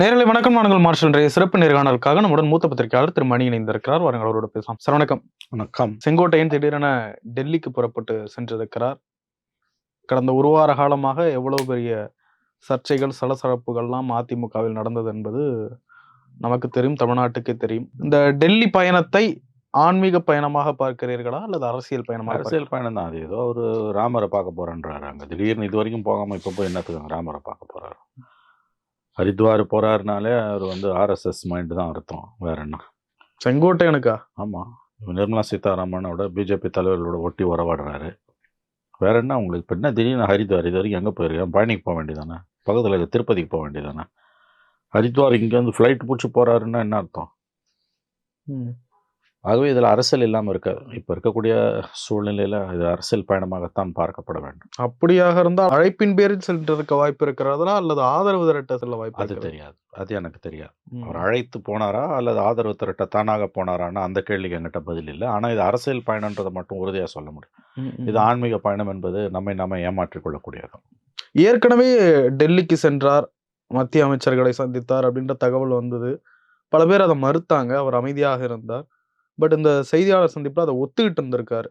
நேரலை வணக்கம் நாங்கள் மார்ஷல் சிறப்பு நேர்காணலுக்காக நம்முடன் மூத்த பத்திரிகையாளர் திரு மணி இணைந்திருக்கிறார். வாருங்கள் அவரோட பேசலாம். சார் வணக்கம். வணக்கம். செங்கோட்டையன் திடீரென டெல்லிக்கு புறப்பட்டு சென்றிருக்கிறார். கடந்த ஒரு வார காலமாக எவ்வளவு பெரிய சர்ச்சைகள் சலசலப்புகள்லாம் அதிமுகவில் நடந்தது என்பது நமக்கு தெரியும் தமிழ்நாட்டுக்கே தெரியும். இந்த டெல்லி பயணத்தை ஆன்மீக பயணமாக பார்க்கிறீர்களா அல்லது அரசியல் பயணமாக அரசியல் பயணம் தான். அது ஏதோ ஒரு ராமரை பார்க்க போறேன்றாரு அங்க. திடீர்னு இது வரைக்கும் போகாம இப்ப போய் என்னத்துக்கு ராமரை பார்க்க போறாரு? ஹரித்வார் போறாருனாலே அவர் வந்து ஆர்எஸ்எஸ் மைண்ட் தான் அர்த்தம். வேற என்ன? செங்கோட்டையனுக்கா ஆமா. நிர்மலா சீதாராமனோட பிஜேபி தலைவர்களோட ஒட்டி உறவாடுறாரு. வேற என்ன உங்களுக்கு? இப்போ என்ன திடீர்னு ஹரித்வார்? இது வரைக்கும் எங்கே போயிருக்கேன் பழனிக்கு போக வேண்டியதானே? பக்கத்தில் இருக்க திருப்பதிக்கு போக வேண்டியதானே? ஹரித்வார் இங்கேருந்து ஃப்ளைட் பிடிச்சி போறாருன்னா என்ன அர்த்தம்? ம். ஆகவே இதில் அரசியல் இல்லாமல் இருக்காது. இப்போ இருக்கக்கூடிய சூழ்நிலையில் இது அரசியல் பயணமாகத்தான் பார்க்கப்பட வேண்டும். அப்படியாக இருந்தால் அழைப்பின் பேரில் சென்றிருக்க வாய்ப்பு இருக்கிறதா அல்லது ஆதரவு திரட்ட செல்ல வாய்ப்பு அது? தெரியாது. அது எனக்கு தெரியாது. அவர் அழைத்து போனாரா அல்லது ஆதரவு திரட்ட தானாக போனாரான்னு அந்த கேள்விக்கு என்கிட்ட பதில் இல்லை. ஆனால் இது அரசியல் பயணன்றதை மட்டும் உறுதியாக சொல்ல முடியும். இது ஆன்மீக பயணம் என்பது நம்மை நாம ஏமாற்றிக் கொள்ளக்கூடியது. ஏற்கனவே டெல்லிக்கு சென்றார் மத்திய அமைச்சர்களை சந்தித்தார் அப்படின்ற தகவல் வந்தது. பல பேர் அதை மறுத்தாங்க. அவர் அமைதியாக இருந்தார். பட் இந்த செய்தியாளர் சந்திப்புல அதை ஒத்துக்கிட்டு இருந்திருக்காரு.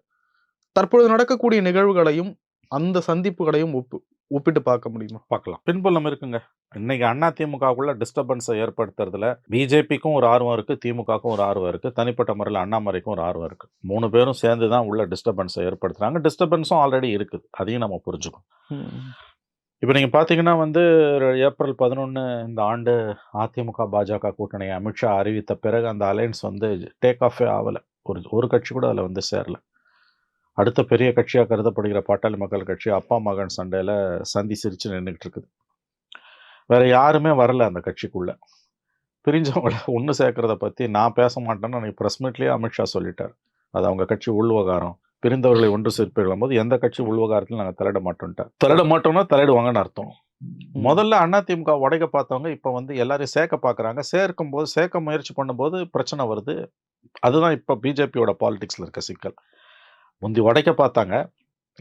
தற்பொழுது நடக்கக்கூடிய நிகழ்வுகளையும் அந்த சந்திப்புகளையும் ஒப்பு ஒப்பிட்டு பார்க்க முடியுமா? பார்க்கலாம். பின்புலம் இருக்குங்க. இன்னைக்கு அண்ணா திமுகவுக்குள்ள டிஸ்டர்பன்ஸை ஏற்படுத்துறதுல பிஜேபிக்கும் ஒரு ஆர்வம் இருக்கு திமுகவுக்கும் ஒரு ஆர்வம் இருக்கு தனிப்பட்ட முறையில் அண்ணாமலைக்கும் ஒரு ஆர்வம் இருக்கு. மூணு பேரும் சேர்ந்து தான் உள்ள டிஸ்டர்பன்ஸை ஏற்படுத்துறாங்க. டிஸ்டர்பன்ஸும் ஆல்ரெடி இருக்குது. அதையும் நம்ம புரிஞ்சுக்கணும். இப்போ நீங்கள் பார்த்தீங்கன்னா வந்து ஏப்ரல் பதினொன்று இந்த ஆண்டு அதிமுக பாஜக கூட்டணி அமித்ஷா அறிவித்த பிறகு அந்த அலையன்ஸ் வந்து டேக் ஆஃபே ஆகலை. ஒரு ஒரு கட்சி கூட அதில் வந்து சேரல. அடுத்த பெரிய கட்சியாக கருதப்படுகிற பாட்டாளி மக்கள் கட்சி அப்பா மகன் சண்டையில் சந்தி சிரித்து நின்றுக்கிட்டு இருக்குது. வேற யாருமே வரல அந்த கட்சிக்குள்ளே. பிரிஞ்சவங்கள ஒன்று சேர்க்குறத பற்றி நான் பேச மாட்டேன்னு அன்னைக்கு ப்ரெஸ் மீட்லேயே அமித்ஷா சொல்லிட்டார். அது அவங்க கட்சி உள்வகாரம் பிரிந்தவர்களை ஒன்று சேர்ப்பிடும் போது எந்த கட்சி உள்வகாரத்தில் நாங்கள் தலையிட மாட்டோம்ட்டா தலையிட மாட்டோம்னா தலையிடுவாங்கன்னு அர்த்தம். முதல்ல அதிமுக உடைக்க பார்த்தவங்க இப்போ வந்து எல்லாரையும் சேர்க்க பார்க்குறாங்க. சேர்க்கும் போது சேர்க்க முயற்சி பண்ணும்போது பிரச்சனை வருது. அதுதான் இப்போ பிஜேபியோட பாலிடிக்ஸில் இருக்க சிக்கல். முந்தி உடைக்க பார்த்தாங்க.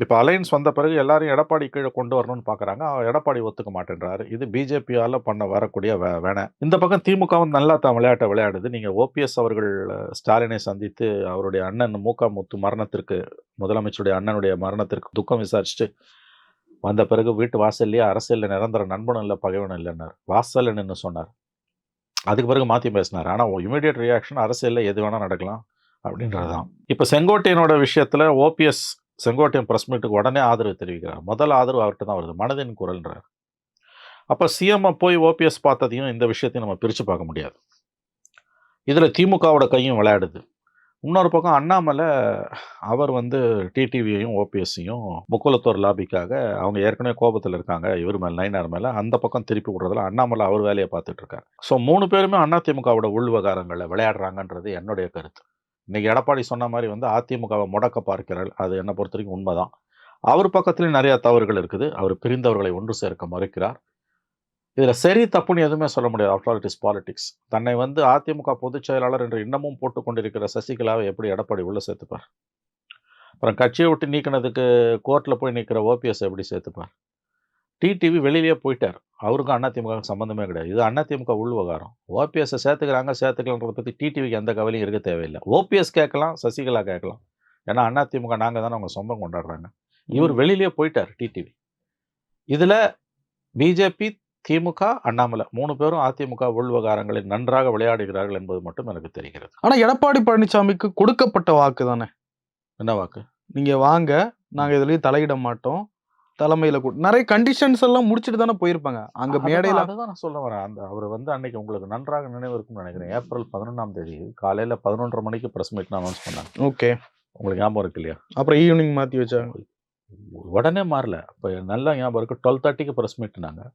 இப்போ அலையன்ஸ் வந்த பிறகு எல்லாரையும் எடப்பாடி கீழே கொண்டு வரணும்னு பார்க்குறாங்க எடப்பாடி ஒத்துக்க மாட்டேன்றாரு. இது பிஜேபியால் பண்ண வரக்கூடிய வே வேணை. இந்த பக்கம் திமுக வந்து நல்லா தான் விளையாட்டை விளையாடுது. நீங்கள் ஓபிஎஸ் அவர்கள் ஸ்டாலினை சந்தித்து அவருடைய அண்ணன் மூக்கா முத்து மரணத்திற்கு முதலமைச்சருடைய அண்ணனுடைய மரணத்திற்கு துக்கம் விசாரிச்சுட்டு வந்த பிறகு வீட்டு வாசல்லையே அரசியலில் நிரந்தர நண்பனும் இல்லை பகைவனும் இல்லைன்னார். வாசல் நின்று சொன்னார். அதுக்கு பிறகு மாற்றி பேசினார். ஆனால் இமீடியட் ரியாக்ஷன் அரசியலில் எது வேணால் நடக்கலாம் அப்படின்றது தான் இப்போ செங்கோட்டையனோட விஷயத்தில் ஓபிஎஸ் செங்கோட்டையன் ப்ரெஸ் மீட்டுக்கு உடனே ஆதரவு தெரிவிக்கிறார். முதல் ஆதரவு அவர்கிட்ட தான் வருது. மனதின் குரல்ன்றார். அப்போ சிஎம்ஐ போய் ஓபிஎஸ் பார்த்ததையும் இந்த விஷயத்தையும் நம்ம பிரித்து பார்க்க முடியாது. இதில் திமுகவோட கையும் விளையாடுது. இன்னொரு பக்கம் அண்ணாமலை அவர் வந்து டிடிவியையும் ஓபிஎஸ்ஸையும் முக்குலத்தோர் லாபிக்காக அவங்க ஏற்கனவே கோபத்தில் இருக்காங்க. இவர் மேலே நைனார் மேலே அந்த பக்கம் திருப்பி விடுறதுல அண்ணாமலை அவர் வேலையை பார்த்துட்டு இருக்காரு. ஸோ மூணு பேருமே அதிமுகவோட உள்விவகாரங்களில் விளையாடுறாங்கன்றது என்னுடைய கருத்து. இன்னைக்கு எடப்பாடி சொன்ன மாதிரி வந்து அதிமுகவை முடக்க பார்க்கிறாள் அது என்னை பொறுத்த வரைக்கும் உண்மைதான். அவர் பக்கத்துலேயும் நிறையா தவறுகள் இருக்குது. அவர் பிரிந்தவர்களை ஒன்று சேர்க்க மறுக்கிறார். இதில் சரி தப்புன்னு எதுவுமே சொல்ல முடியாது. ஆஃப்டர் இட் இஸ் பாலிடிக்ஸ் தன்னை வந்து அதிமுக பொதுச் செயலாளர் என்று இன்னமும் போட்டுக்கொண்டிருக்கிற சசிகலாவை எப்படி எடப்பாடி உள்ளே சேர்த்துப்பார்? அப்புறம் கட்சியை விட்டு நீக்கினதுக்கு கோர்ட்டில் போய் நிற்கிற ஓபிஎஸ் எப்படி சேர்த்துப்பார்? டிடிவி வெளியிலேயே போயிட்டார். அவருக்கும் அதிமுக சம்மந்தமே கிடையாது. இது அதிமுக உள்வகாரம் ஓபிஎஸ்ஸை சேர்த்துக்கிறாங்க சேர்த்துக்கலான்றத பற்றி டிடிவிக்கு எந்த கவலையும் இருக்க தேவையில்லை. ஓபிஎஸ் கேட்கலாம் சசிகலா கேட்கலாம். ஏன்னா அதிமுக நாங்கள் தானே அவங்க சொந்தம் கொண்டாடுறாங்க. இவர் வெளியிலேயே போயிட்டார் டிடிவி இதில் பிஜேபி திமுக அண்ணாமலை மூணு பேரும் அதிமுக உள்விவகாரங்களில் நன்றாக விளையாடுகிறார்கள் என்பது மட்டும் எனக்கு தெரிகிறது. ஆனா எடப்பாடி பழனிசாமிக்கு கொடுக்கப்பட்ட வாக்கு தானே? என்ன வாக்கு? நீங்க வாங்க. நாங்க இதுலயும் தலையிட மாட்டோம். தலைமையில கூ- நிறைய கண்டிஷன்ஸ் எல்லாம் முடிச்சிட்டு தானே போயிருப்பாங்க. அங்க மேடையில அதுதான் நான் சொல்ல வரேன். அந்த அவர் வந்து அன்னைக்கு உங்களுக்கு நன்றாக நினைவு இருக்கும்னு நினைக்கிறேன் ஏப்ரல் பதினொன்றாம் தேதி காலையில பதினொன்றரை மணிக்கு பிரஸ் மீட் அனௌன்ஸ் பண்ணாங்க. ஓகே. உங்களுக்கு ஞாபகம் இருக்கு இல்லையா? அப்புறம் ஈவினிங் மாத்தி வச்சாங்க. உடனே மாறல. இப்போ நல்லா ஞாபகம் இருக்கு. டுவெல் தேர்ட்டிக்கு ப்ரெஸ் மீட்னாங்க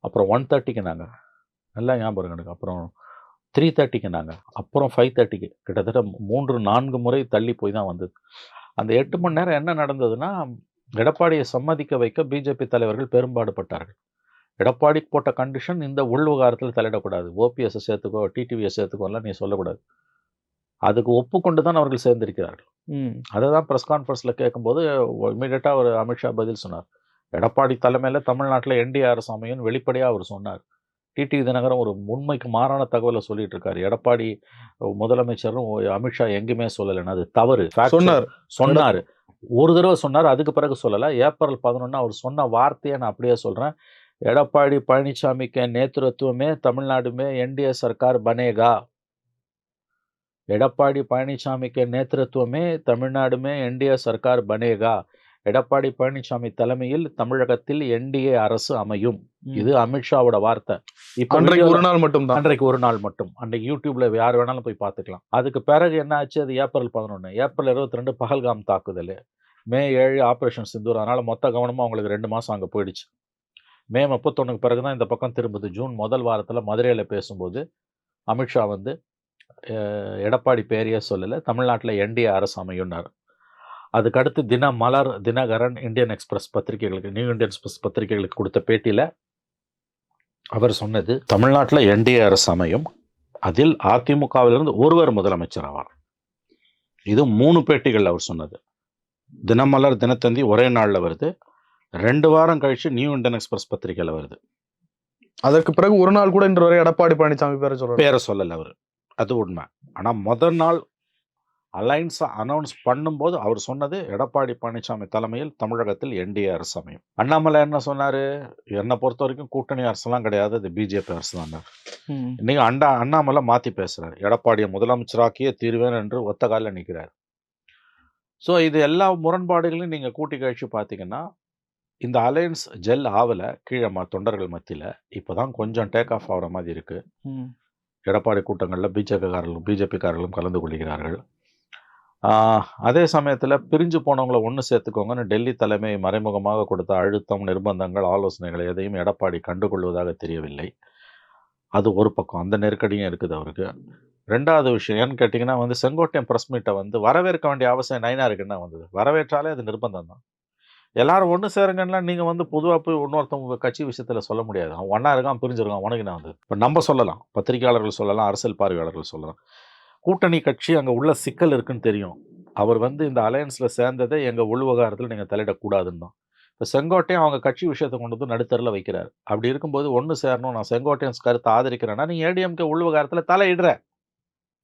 அப்புறம் ஒன் தேர்ட்டிக்கு நாங்கள் நல்லா ஞாபகம் இருக்கு எனக்கு. அப்புறம் த்ரீ தேர்ட்டிக்கு நாங்கள் அப்புறம் ஃபைவ் தேர்ட்டிக்கு கிட்டத்தட்ட மூன்று நான்கு முறை தள்ளி போய் தான் வந்தது. அந்த எட்டு மணி நேரம் என்ன நடந்ததுன்னா எடப்பாடியை சம்மதிக்க வைக்க பிஜேபி தலைவர்கள் பெரும்பாடுபட்டார்கள். எடப்பாடிக்கு போட்ட கண்டிஷன் இந்த உள்விவகாரத்தில் தலையிடக்கூடாது. ஓபிஎஸ்ஸை சேர்த்துக்கோ டிடிவியை சேர்த்துக்கோலாம் நீ சொல்லக்கூடாது. அதுக்கு ஒப்புக்கொண்டு தான் அவர்கள் சேர்ந்திருக்கிறார்கள். ம். அதை தான் ப்ரெஸ் கான்ஃபரன்ஸில் கேட்கும்போது இமீடியட்டாக ஒரு அமித்ஷா பதில் சொன்னார். எடப்பாடி தலைமையில் தமிழ்நாட்டில் என்டிஏ அரசு அமையும் வெளிப்படையாக அவர் சொன்னார். டிடி தினகரன் ஒரு உண்மைக்கு மாறான தகவலை சொல்லிட்டு இருக்காரு எடப்பாடி முதலமைச்சரும் அமித்ஷா எங்குமே சொல்லலைன்னா அது தவறு. சொன்னார். சொன்னார். ஒரு தடவை சொன்னார். அதுக்கு பிறகு சொல்லலை. ஏப்ரல் பதினொன்று அவர் சொன்ன வார்த்தையை நான் அப்படியே சொல்கிறேன் எடப்பாடி பழனிசாமிக்கு நேतृत्वமே தமிழ்நாடுமே என்டிஏ சர்க்கார் பனேகா. எடப்பாடி பழனிசாமிக்கு நேतृत्वமே தமிழ்நாடுமே என்டிஏ சர்க்கார் பனேகா. எடப்பாடி பழனிசாமி தலைமையில் தமிழகத்தில் என்டிஏ அரசு அமையும். இது அமித்ஷாவோட வார்த்தை. இப்ப அன்றைக்கு ஒரு நாள் மட்டும்தான். அன்றைக்கு ஒரு நாள் மட்டும். அன்றைக்கு யூடியூப்ல யார் வேணாலும் போய் பார்த்துக்கலாம். அதுக்கு பிறகு என்ன ஆச்சு? அது ஏப்ரல் பதினொன்று ஏப்ரல் இருபத்தி ரெண்டு பகல்காம் தாக்குதல். மே ஏழு ஆப்ரேஷன் சிந்தூர். அதனால மொத்த கவனமும் அவங்களுக்கு ரெண்டு மாசம் அங்கே போயிடுச்சு. மே முப்பத்தொன்னுக்கு பிறகு தான் இந்த பக்கம் திரும்புது. ஜூன் முதல் வாரத்தில் மதுரையில் பேசும்போது அமித்ஷா வந்து எடப்பாடி பேரையே சொல்லலை. தமிழ்நாட்டில் என்டிஏ அரசு அமையுன்னார் அதுக்கடுத்து தின மலர் தினகரன் இந்தியன் எக்ஸ்பிரஸ் பத்திரிகைகளுக்கு நியூ இந்தியன் எக்ஸ்பிரஸ் பத்திரிகைகளுக்கு கொடுத்த பேட்டியில் அவர் சொன்னது தமிழ்நாட்டில் என்டிஏ அரசு அமையும். அதில் அதிமுகவிலிருந்து ஒருவர் முதலமைச்சர் ஆவார் இது மூணு பேட்டிகள் அவர் சொன்னது. தினமலர் தினத்தந்தி ஒரே நாளில் வருது. ரெண்டு வாரம் கழிச்சு நியூ இந்தியன் எக்ஸ்பிரஸ் பத்திரிகையில் வருது. அதற்கு பிறகு ஒரு நாள் கூட இன்று வரை எடப்பாடி பழனிசாமி பேரை சொல்றாரு பேரை சொல்லலை அவர். அது உண்மை. ஆனால் முதல் நாள் அலைன்ஸை அனௌன்ஸ் பண்ணும்போது அவர் சொன்னது எடப்பாடி பழனிசாமி தலைமையில் தமிழகத்தில் என்டிஏ அரசு அமையும். அண்ணாமலை என்ன சொன்னார்? என்னை பொறுத்த வரைக்கும் கூட்டணி அரசுலாம் கிடையாது அது பிஜேபி அரசு தான். இன்னைக்கு அண்டா அண்ணாமலை மாற்றி பேசுகிறார் எடப்பாடியை முதலமைச்சராக்கியே தீர்வேன் என்று ஒத்த காலில் நிற்கிறார் ஸோ இது எல்லா முரண்பாடுகளையும் நீங்கள் கூட்டி கழிச்சு பார்த்தீங்கன்னா இந்த அலையன்ஸ் ஜெல் ஆகலை கீழே ம தொண்டர்கள் மத்தியில் இப்போ தான் கொஞ்சம் டேக் ஆஃப் ஆகிற மாதிரி இருக்குது. எடப்பாடி கூட்டங்களில் பிஜேபிக்காரர்களும் பிஜேபிக்காரர்களும் கலந்து கொள்கிறார்கள். அதே சமயத்தில் பிரிஞ்சு போனவங்களை ஒன்று சேர்த்துக்கோங்கன்னு டெல்லி தலைமை மறைமுகமாக கொடுத்த அழுத்தம் நிர்பந்தங்கள் ஆலோசனைகள் எதையும் எடப்பாடி கண்டுகொள்வதாக தெரியவில்லை. அது ஒரு பக்கம். அந்த நெருக்கடியும் இருக்குது அவருக்கு. ரெண்டாவது விஷயம் ஏன்னு கேட்டிங்கன்னா வந்து செங்கோட்டையன் ப்ரெஸ் மீட்டை வந்து வரவேற்க வேண்டிய அவசியம் நைனாருக்கு என்ன வந்தது? வரவேற்றாலே அது நிர்பந்தம் தான். எல்லாரும் ஒன்று சேருங்கன்னா நீங்கள் வந்து பொதுவாக போய் இன்னொருத்தவங்க கட்சி விஷயத்தில் சொல்ல முடியாது. அவன் ஒன்றா இருக்கான் பிரிஞ்சிருக்கான் உனக்கு என்ன வந்து இப்போ நம்ம சொல்லலாம். பத்திரிகையாளர்கள் சொல்லலாம் அரசியல் பார்வையாளர்கள் சொல்லலாம். கூட்டணி கட்சி அங்கே உள்ள சிக்கல் இருக்குன்னு தெரியும். அவர் வந்து இந்த அலையன்ஸில் சேர்ந்ததை எங்கள் உள்விவகாரத்தில் நீங்கள் தலையிடக்கூடாதுன்னு தான். இப்போ செங்கோட்டையன் அவங்க கட்சி விஷயத்தை கொண்டு வந்து நடுத்தரில் வைக்கிறார். அப்படி இருக்கும்போது ஒன்று சேரணும் நான் செங்கோட்டையன்ஸ் கருத்தை ஆதரிக்கிறேன்னா நீ ஏடிஎம்கே உள்விவகாரத்தில் தலையிடுற.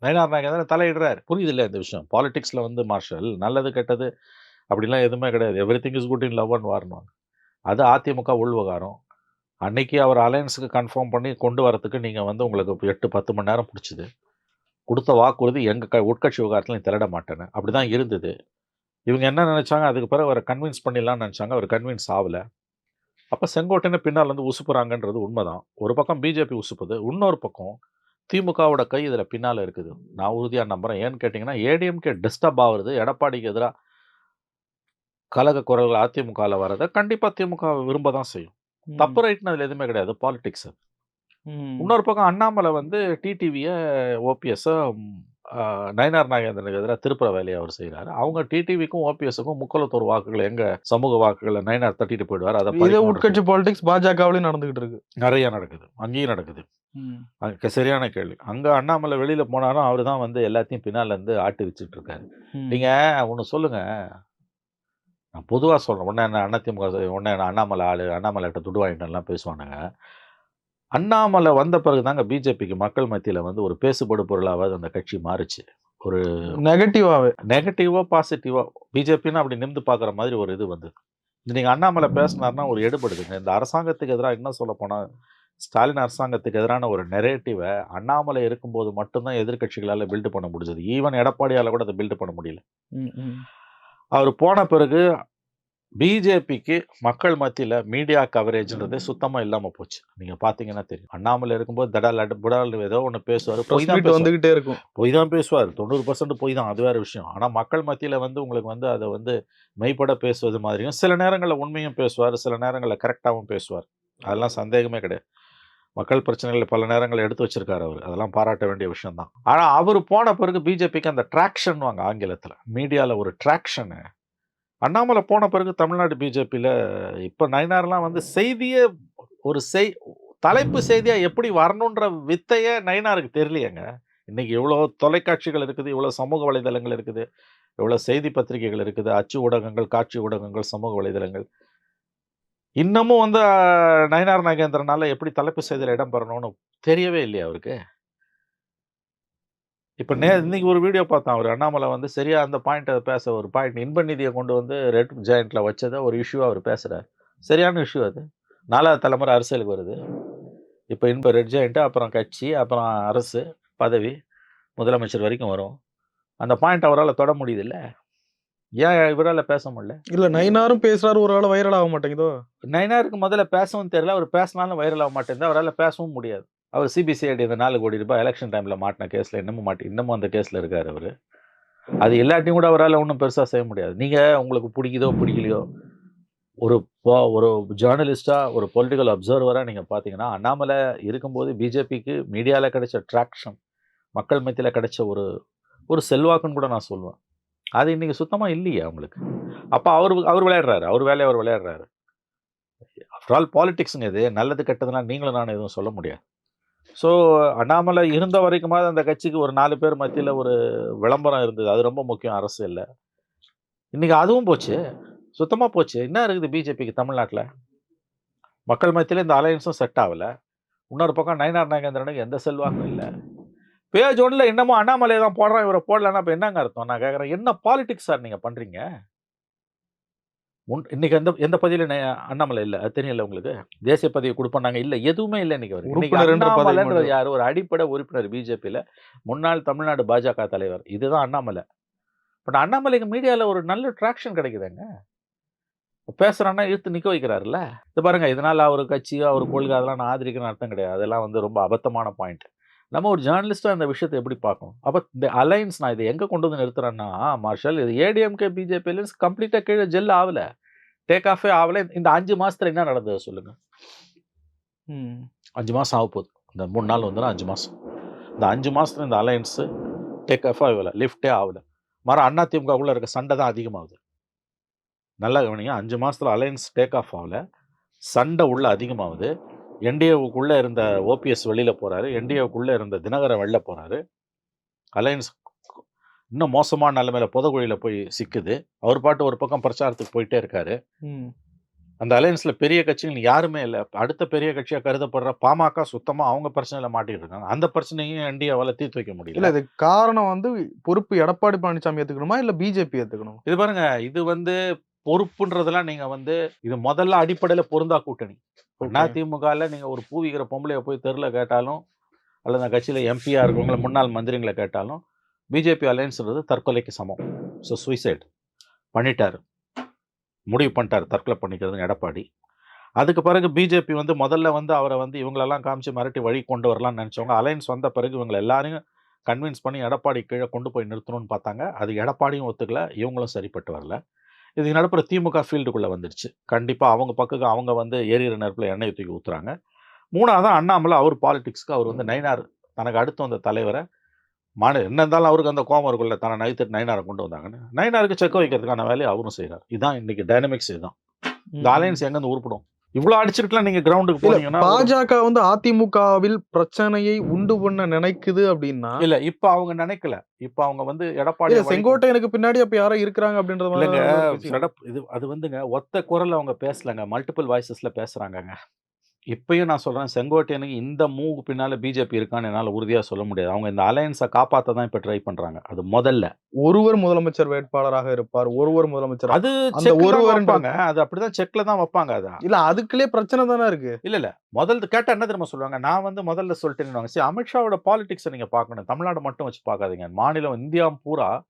நயனார் நாயகன் தலையிடுறார். புரியுது இல்லை இந்த விஷயம். பாலிடிக்ஸில் வந்து மார்ஷல் நல்லது கெட்டது அப்படிலாம் எதுவுமே கிடையாது. Everything is good in love and வார்னுவாங்க அது அதிமுக உள்விவகாரம். அன்னைக்கு அவர் அலையன்ஸுக்கு கன்ஃபார்ம் பண்ணி கொண்டு வரத்துக்கு நீங்கள் வந்து உங்களுக்கு எட்டு பத்து மணி நேரம் பிடிச்சிது. கொடுத்த வாக்குறுதி எங்கள் க உட்கட்சி விவகாரத்தில் நீ தலையிட மாட்டேன்னு. அப்படி தான் இருந்தது. இவங்க என்ன நினச்சாங்க? அதுக்கு பிறகு அவரை கன்வின்ஸ் பண்ணிடலாம்னு நினச்சாங்க. அவர் கன்வின்ஸ் ஆகலை. அப்போ செங்கோட்டையனை பின்னால் வந்து உசுப்புறாங்கன்றது உண்மைதான். ஒரு பக்கம் பிஜேபி உசுப்புது. இன்னொரு பக்கம் திமுகவோட கை இதில் பின்னால் இருக்குது. நான் உறுதியாக நம்புகிறேன் ஏன்னு கேட்டிங்கன்னா ஏடிஎம்கே டிஸ்டர்ப் ஆகுறது எடப்பாடிக்கு எதிராக கலக குரல்கள் அதிமுகவில் வரதை கண்டிப்பாக திமுக விரும்ப தான் செய்யும். தப்பு ரைட்னு அதில் எதுவுமே கிடையாது. பாலிடிக்ஸ். இன்னொரு பக்கம் அண்ணாமலை வந்து டிடிவியை ஓபிஎஸ்ஸை நயனார் நாகேந்திரனுக்கு எதிராக திருப்புற வேலையை அவர் செய்கிறாரு அவங்க டிடிவிக்கும் ஓபிஎஸ்ஸுக்கும் முக்கலத்தோர் வாக்குகள் எங்க சமூக வாக்குகளை நயனார் தட்டிட்டு போயிடுவார் அதை இதே உட்கட்சி பாலிடிக்ஸ் பாஜகவிலையும் நடந்துகிட்டு இருக்கு. நிறைய நடக்குது. அங்கேயும் நடக்குது. அங்க சரியான கேள்வி. அங்க அண்ணாமலை வெளியில போனாலும் அவர் தான் வந்து எல்லாத்தையும் பின்னால இருந்து ஆட்டி வச்சுட்டு இருக்காரு. நீங்க ஒன்று சொல்லுங்க. நான் பொதுவாக சொல்கிறேன் உடனே என்ன அதிமுக உடனே அண்ணாமலை ஆளு அண்ணாமலைகிட்ட துடு வாங்கிட்டெல்லாம் பேசுவானுங்க. அண்ணாமலை வந்த பிறகு தாங்க பிஜேபிக்கு மக்கள் மத்தியில் வந்து ஒரு பேசுபடு பொருளாவது அந்த கட்சி மாறுச்சு. ஒரு நெகட்டிவாவே நெகட்டிவோ பாசிட்டிவோ பிஜேபின்னு அப்படி நிமிந்து பார்க்குற மாதிரி ஒரு இது வந்தது. இது நீங்கள் அண்ணாமலை பேசினார்னா ஒரு எடுபடுதுங்க. இந்த அரசாங்கத்துக்கு எதிராக என்ன சொல்ல போனால் ஸ்டாலின் அரசாங்கத்துக்கு எதிரான ஒரு நெரேட்டிவை அண்ணாமலை இருக்கும்போது மட்டும்தான் எதிர்க்கட்சிகளால் பில்டு பண்ண முடிஞ்சது. ஈவன் எடப்பாடியால் கூட அதை பில்டு பண்ண முடியல. அவர் போன பிறகு பிஜேபிக்கு மக்கள் மத்தியில் மீடியா கவரேஜ்ன்றதே சுத்தமாக இல்லாமல் போச்சு. நீங்கள் பார்த்தீங்கன்னா தெரியும். அண்ணாமலை இருக்கும்போது தடால் அடு புடால் ஏதோ ஒன்று பேசுவார் பொய் தான் வந்துகிட்டே இருக்கும். பொய் தான் பேசுவார். தொண்ணூறு பர்சன்ட் பொய் தான். அது வேற விஷயம். ஆனால் மக்கள் மத்தியில் வந்து உங்களுக்கு வந்து அதை வந்து மெய்ப்பட பேசுவது மாதிரியும் சில நேரங்களில் உண்மையும் பேசுவார் சில நேரங்களில் கரெக்டாகவும் பேசுவார். அதெல்லாம் சந்தேகமே கிடையாது. மக்கள் பிரச்சனைகளை பல நேரங்களில் எடுத்து வச்சிருக்காரு அவர். அதெல்லாம் பாராட்ட வேண்டிய விஷயம் தான் ஆனால் அவர் போன பிறகு பிஜேபிக்கு அந்த ட்ராக்ஷன் வாங்க ஆங்கிலத்தில். மீடியாவில் ஒரு ட்ராக்ஷனு அண்ணாமலை போன பிறகு தமிழ்நாடு பிஜேபியில் இப்போ நயனார்லாம் வந்து செய்தியே ஒரு செய் தலைப்பு செய்தியாக எப்படி வரணுன்ற வித்தையே நயனாருக்கு தெரியலையேங்க. இன்னைக்கு இவ்வளோ தொலைக்காட்சிகள் இருக்குது இவ்வளோ சமூக வலைதளங்கள் இருக்குது இவ்வளோ செய்தி பத்திரிகைகள் இருக்குது அச்சு ஊடகங்கள் காட்சி ஊடகங்கள் சமூக வலைதளங்கள். இன்னமும் வந்து நயினார் நாகேந்திரனால எப்படி தலைப்பு செய்தியில் இடம் பெறணும்னு தெரியவே இல்லையா அவருக்கு? இப்போ நே இன்னைக்கு ஒரு வீடியோ பார்த்தேன். அவர் அண்ணாமலை வந்து சரியா அந்த பாயிண்ட்டை பேச ஒரு பாயிண்ட் இன்ப நிதியை கொண்டு வந்து ரெட் ஜாயிண்ட்ல வச்சதை ஒரு இஷ்யூவாக அவர் பேசுறாரு. சரியான இஷ்யூ அது. நாலாவது தலைமுறை அரசியலுக்கு வருது. இப்போ இன்ப ரெட் ஜாயிண்ட்டு அப்புறம் கட்சி அப்புறம் அரசு பதவி முதலமைச்சர் வரைக்கும் வரும். அந்த பாயிண்ட் அவரால் தொட முடியுது இல்லை ஏன் இவரால் பேச முடியல? இல்ல நைனாரும் பேசுறாரு ஒரு ஆள் வைரல் ஆக மாட்டேங்குதோ? நைனாருக்கு முதல்ல பேசவும் தெரியல. அவர் பேசினாலும் வைரல் ஆக மாட்டேங்குது. அவரால் பேசவும் முடியாது. அவர் சிபிசிஐடி இந்த நாலு கோடி ரூபாய் எலெக்ஷன் டைமில் மாட்டின கேஸில் இன்னமும் மாட்டி இன்னமும் அந்த கேஸில் இருக்கார் அவர். அது எல்லாத்தையும் கூட அவரால் ஒன்றும் பெருசாக செய்ய முடியாது. நீங்கள் உங்களுக்கு பிடிக்குதோ பிடிக்கலையோ ஒரு ஒரு ஜேர்னலிஸ்டாக ஒரு பொலிட்டிக்கல் அப்சர்வராக நீங்கள் பார்த்தீங்கன்னா அண்ணாமலை இருக்கும்போது பிஜேபிக்கு மீடியாவில் கிடைச்ச ட்ராக்ஷன் மக்கள் மத்தியில் கிடைச்ச ஒரு ஒரு செல்வாக்குன்னு கூட நான் சொல்லுவேன் அது இன்னைக்கு சுத்தமாக இல்லையே அவங்களுக்கு. அப்போ அவர் அவர் விளையாடுறாரு அவர் வேலையை அவர் விளையாடுறாரு. ஆஃப்டர் ஆல் பாலிடிக்ஸுங்க இது. நல்லது கெட்டதுலாம் நீங்களும் நான் எதுவும் சொல்ல முடியாது. ஸோ அண்ணாமலை இருந்த வரைக்குமாவது அந்த கட்சிக்கு ஒரு நாலு பேர் மத்தியில் ஒரு விளம்பரம் இருந்தது. அது ரொம்ப முக்கியம் அரச இல்லை இன்றைக்கி அதுவும் போச்சு. சுத்தமாக போச்சு. என்ன இருக்குது பிஜேபிக்கு தமிழ்நாட்டில்? மக்கள் மத்தியில் இந்த அலையன்ஸும் செட் ஆகலை. இன்னொரு பக்கம் நயனார் நாகேந்திரனுக்கு எந்த செல்வாக்கும் இல்லை. பேஜ் ஒன்றில் இன்னமும் அண்ணாமலை தான் போடுறான் இவரை போடலன்னா இப்போ என்னங்க அர்த்தம்? நான் கேட்குறேன் என்ன பாலிடிக்ஸ் சார் நீங்கள் பண்ணுறீங்க முன் இன்னைக்கு எந்த எந்த பதிவில் அண்ணாமலை இல்லை? அது தெரியல உங்களுக்கு? தேசிய பதவி கொடுப்பாங்க இல்லை எதுவுமே இல்லை இன்னைக்கு. யார்? ஒரு அடிப்படை உறுப்பினர் பிஜேபியில். முன்னாள் தமிழ்நாடு பாஜக தலைவர். இதுதான் அண்ணாமலை. பட் அண்ணாமலைக்கு மீடியாவில் ஒரு நல்ல ட்ராக்ஷன் கிடைக்குதுங்க. பேசுறான்னா இழுத்து நிற்க வைக்கிறாருல்ல? இது பாருங்க இதனால அவர் கட்சியோ அவர் கொள்கை அதெல்லாம் நான் ஆதரிக்கிறேன்னு அர்த்தம் கிடையாது. அதெல்லாம் வந்து ரொம்ப அபத்தமான பாயிண்ட் நம்ம ஒரு ஜேர்னலிஸ்டாக இந்த விஷயத்தை எப்படி பார்க்கணும்? அப்போ இந்த அலைன்ஸ் நான் இதை எங்கே கொண்டு வந்து நிறுத்துறேன்னா மார்ஷல் இது ஏடிஎம்கே பிஜேபி அலைன்ஸ் கம்ப்ளீட்டாக கீழே ஜெல் ஆகல. டேக் ஆஃபே ஆகல. இந்த அஞ்சு மாசத்துல என்ன நடந்தது சொல்லுங்க. ம். அஞ்சு மாதம் ஆக போகுது. இந்த மூணு நாள் வந்துடும் அஞ்சு மாதம் இந்த அஞ்சு மாதத்துல இந்த அலையன்ஸு டேக் ஆஃப் ஆகல லிஃப்டே ஆகல. மர அண்ணா திமுகக்குள்ளே இருக்க சண்டை தான் அதிகமாகுது. நல்லா கவனிங்க அஞ்சு மாதத்தில் அலையன்ஸ் டேக் ஆஃப் ஆகல. சண்டை உள்ள அதிகமாகுது. என்டிஏவுக்குள்ளே இருந்த ஓபிஎஸ் வெளியில் போகிறாரு என்டிஏவுக்குள்ளே இருந்த தினகரன் வெளில போகிறாரு அலையன்ஸ் இன்னும் மோசமான நிலைமையில புதகுழியில் போய் சிக்குது. அவர் பாட்டு ஒரு பக்கம் பிரச்சாரத்துக்கு போயிட்டே இருக்காரு. அந்த அலையன்ஸ்ல பெரிய கட்சிகள் யாருமே இல்லை. அடுத்த பெரிய கட்சியா கருதப்படுற பாமக சுத்தமா அவங்க பிரச்சனையில மாட்டிட்டு இருக்காங்க. அந்த பிரச்சனையும் என்டிஏவால தீர்த்து வைக்க இல்ல முடியல இது காரணம் வந்து பொறுப்பு எடப்பாடி பழனிசாமி ஏத்துக்கணுமா? இல்ல பிஜேபி ஏத்துக்கணும்? இது பாருங்க இது வந்து பொறுப்புன்றதெல்லாம் நீங்க வந்து இது முதல்ல அடிப்படையில பொருந்தா கூட்டணி. அதிமுகல நீங்க ஒரு பூவிக்கிற பொம்பளைய போய் தெருல கேட்டாலும் அல்லது அந்த கட்சியில எம்பியா இருக்கவங்கள முன்னாள் மந்திரிங்களை கேட்டாலும் பிஜேபி அலையன்ஸ்ன்றது தற்கொலைக்கு சமம். ஸோ சுயசைட் பண்ணிட்டாரு. முடிவு பண்ணிட்டாரு. தற்கொலை பண்ணிக்கிறதுன்னு எடப்பாடி. அதுக்கு பிறகு பிஜேபி வந்து முதல்ல வந்து அவரை வந்து இவங்களெல்லாம் காமிச்சு மிரட்டி வழி கொண்டு வரலாம்னு நினச்சவங்க அலையன்ஸ் வந்த பிறகு இவங்க எல்லாரையும் கன்வின்ஸ் பண்ணி எடப்பாடி கீழே கொண்டு போய் நிறுத்தணும்னு பார்த்தாங்க. அது எடப்பாடியும் ஒத்துக்கல. இவங்களும் சரிப்பட்டு வரல. இதுக்கு நடுப்புற திமுக ஃபீல்டுக்குள்ளே வந்துடுச்சு. கண்டிப்பாக அவங்க பக்கம் அவங்க வந்து எரியிற நெருப்பில் எண்ணெய் தூக்கி ஊற்றுறாங்க மூணாவது அண்ணாமலை அவர் பாலிடிக்ஸ்க்கு அவர் வந்து நைனார் தனக்கு அடுத்து வந்த தலைவரை மாநில என்ன இருந்தாலும் அவருக்கு அந்த கோபம் இருக்குல்ல தன்னை நைத்து நைனாரை கொண்டு வந்தாங்கன்னு. நைனாருக்கு செக்க வைக்கிறதுக்கான வேலையை அவரும் செய்கிறார் இதான் இன்னைக்கு டைனமிக்ஸ் இதுதான். இந்த அலையன்ஸ் எங்கேருந்து உருப்படும்? இவ்வளோ அடிச்சிருக்கலாம் நீங்கள் கிரவுண்டுக்கு போனீங்கன்னா பாஜக வந்து அதிமுகவில் பிரச்சனையை உண்டு பண்ண நினைக்குது அப்படின்னா இல்ல இப்ப அவங்க நினைக்கல. இப்ப அவங்க வந்து எடப்பாடி செங்கோட்டையனுக்கு பின்னாடி அப்ப யாரோ இருக்கிறாங்க அப்படின்ற மாதிரி இல்லைங்க பேசிட்டு செடப் இது அது வந்துங்க ஒத்த குரல் அவங்க பேசலங்க மல்டிபிள் வாய்ஸஸ்ல பேசுறாங்கங்க. இப்பயும் நான் சொல்றேன் செங்கோட்டையனுக்கு இந்த மூவ் பின்னால பிஜேபி இருக்கான்னு என்னால உறுதியா சொல்ல முடியாது. அவங்க இந்த அலையன்ஸை காப்பாத்த தான் இப்ப ட்ரை பண்றாங்க. அது முதல்ல. ஒருவர் முதலமைச்சர் வேட்பாளராக இருப்பார் ஒருவர் முதலமைச்சர் அது வைப்பாங்க. அது அப்படிதான் செக்ல தான் வைப்பாங்க அது. இல்ல அதுக்குள்ளே பிரச்சனை தானே இருக்கு. இல்ல இல்ல. முதல்ல கேட்டா என்ன தெரியுமா சொல்லுவாங்க? நான் வந்து முதல்ல சொல்லிட்டேன்னு சரி அமித்ஷாவோட பாலிடிக்ஸை நீங்க பார்க்கணும். தமிழ்நாடு மட்டும் வச்சு பார்க்காதீங்க. மாநிலம் இந்தியா பூரா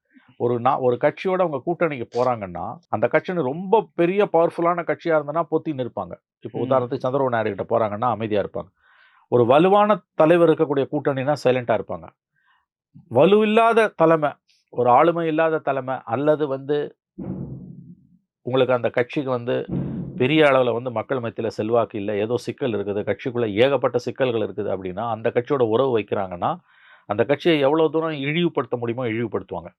ஒரு நா ஒரு கட்சியோட அவங்க கூட்டணிக்கு போறாங்கன்னா அந்த கட்சின்னு ரொம்ப பெரிய பவர்ஃபுல்லான கட்சியா இருந்தனா பொத்தி நிற்பாங்க இப்போ. உதாரணத்துக்கு சந்திரபாபு நாயுடு கிட்ட போறாங்கன்னா அமைதியா இருப்பாங்க. ஒரு வலுவான தலைவர் இருக்கக்கூடிய கூட்டணினா சைலண்டா இருப்பாங்க. வலுவில்லாத தலைமை ஒரு ஆளுமை இல்லாத தலைமை அல்லது வந்து உங்களுக்கு அந்த கட்சிக்கு வந்து பெரிய அளவில் வந்து மக்கள் மத்தியில் செல்வாக்கு இல்லை ஏதோ சிக்கல் இருக்குது கட்சிக்குள்ளே ஏகப்பட்ட சிக்கல்கள் இருக்குது அப்படின்னா அந்த கட்சியோட உறவு வைக்கிறாங்கன்னா அந்த கட்சியை எவ்வளோ தூரம் இழிவுபடுத்த முடியுமோ இழிவுபடுத்துவாங்க.